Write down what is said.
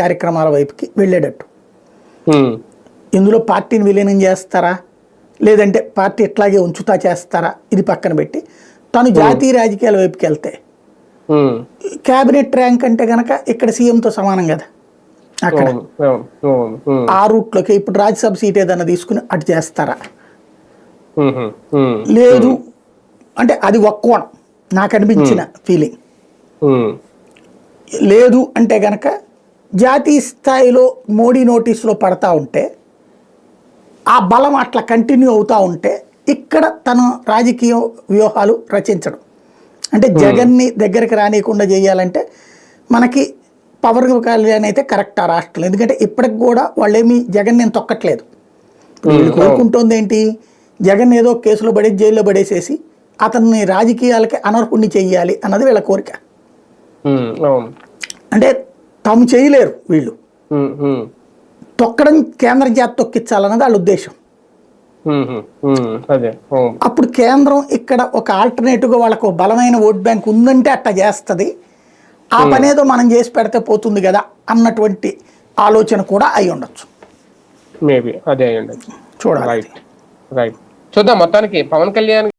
కార్యక్రమాల వైపుకి వెళ్ళేటట్టు. ఇందులో పార్టీని విలీనం చేస్తారా? లేదంటే పార్టీ ఇట్లాగే ఉంచుతా చేస్తారా? ఇది పక్కన పెట్టి తను జాతీయ రాజకీయాల వైపుకి వెళ్తే క్యాబినెట్ ర్యాంక్ అంటే గనక ఇక్కడ సీఎంతో సమానం కదా అక్కడ. ఆ రూట్లోకి ఇప్పుడు రాజ్యసభ సీట్ ఏదైనా తీసుకుని అటు చేస్తారా? లేదు. అంటే అది ఒక్క కోణం. నాకు అనిపించిన ఫీలింగ్ లేదు అంటే గనక జాతీయ స్థాయిలో మోడీ నోటీసులో పడతా ఉంటే ఆ బలం అట్లా కంటిన్యూ అవుతూ ఉంటే ఇక్కడ తన రాజకీయ వ్యూహాలు రచించడం. అంటే జగన్ని దగ్గరికి రానియకుండా చేయాలంటే మనకి పవర్ కళ్యాణ్ అయితే కరెక్ట్ ఆ రాష్ట్రంలో. ఎందుకంటే ఇప్పటికి కూడా వాళ్ళేమి జగన్ నేను తొక్కట్లేదు. ఇప్పుడు వీళ్ళు కోరుకుంటోంది ఏంటి? జగన్ ఏదో కేసులో పడేసి జైల్లో పడేసేసి అతన్ని రాజకీయాలకి అనర్హుణ్ణి చెయ్యాలి అన్నది వీళ్ళ కోరిక. అంటే తాము చేయలేరు వీళ్ళు. తొక్కడం కేంద్రం చేత తొక్కించాలన్నది వాళ్ళ ఉద్దేశం. అప్పుడు కేంద్రం ఇక్కడ ఒక ఆల్టర్నేటివ్గా వాళ్ళకు బలమైన ఓట్ బ్యాంక్ ఉందంటే అట్లా చేస్తుంది. ఆ పనేదో మనం చేసి పెడితే పోతుంది కదా అన్నటువంటి ఆలోచన కూడా అయి ఉండొచ్చు. మేబీ అదే చూడాలి. రైట్. చూద్దాం మొత్తానికి పవన్ కళ్యాణ్